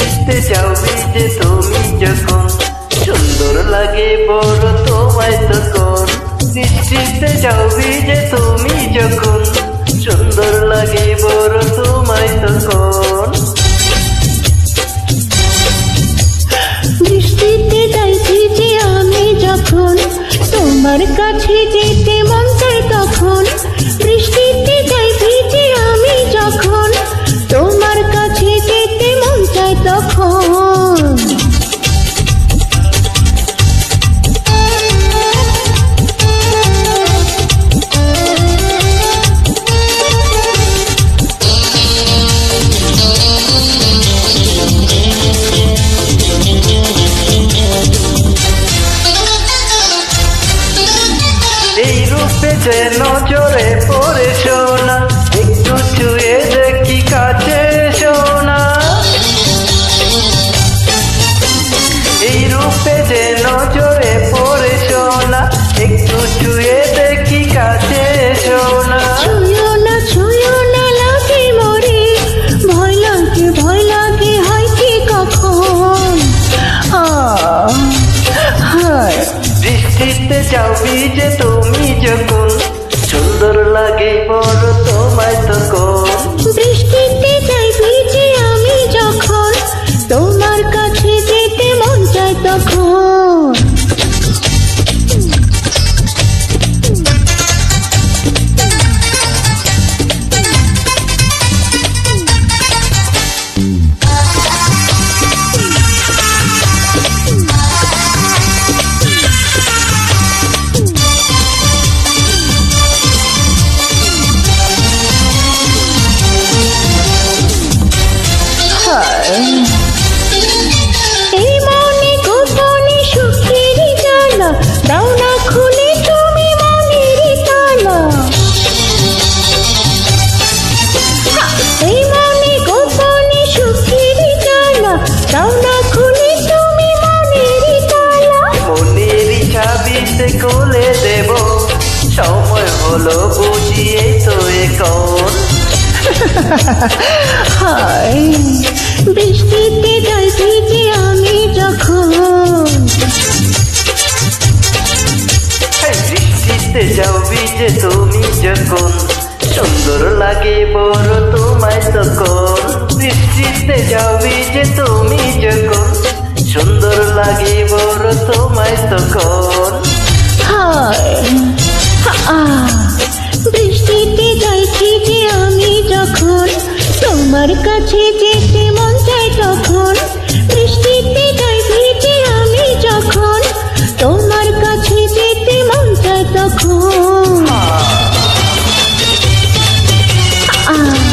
মিশতে যাবে যে তুমি যখন। সুন্দর লাগে বড়, তোমায় তখন। নিশ্চিন্তে যাবে যে তুমি যখন। সুন্দর লাগে বড়, তোমায় তখন। নিশ্চিন্তে যাইছি যে আমি যখন। তোমার কাছে যেন জোরে পড়ে সোনা একটু ছুঁয়ে দেখি কাছে সোনা এই রূপে যেন জোরে পড়ে সোনা একটু ছুঁয়ে দেখি কাছে সোনা ছুঁয়ো না ছুঁয়ো বুঝিয়ে তো এখন হায় বৃষ্টিতে যাই ভিজে আমি যখন বৃষ্টিতে যাও ভিজে তুমি যখন। সুন্দর লাগে বড় তোমায় তখন। বৃষ্টিতে যাও ভিজে তুমি যখন। Ah.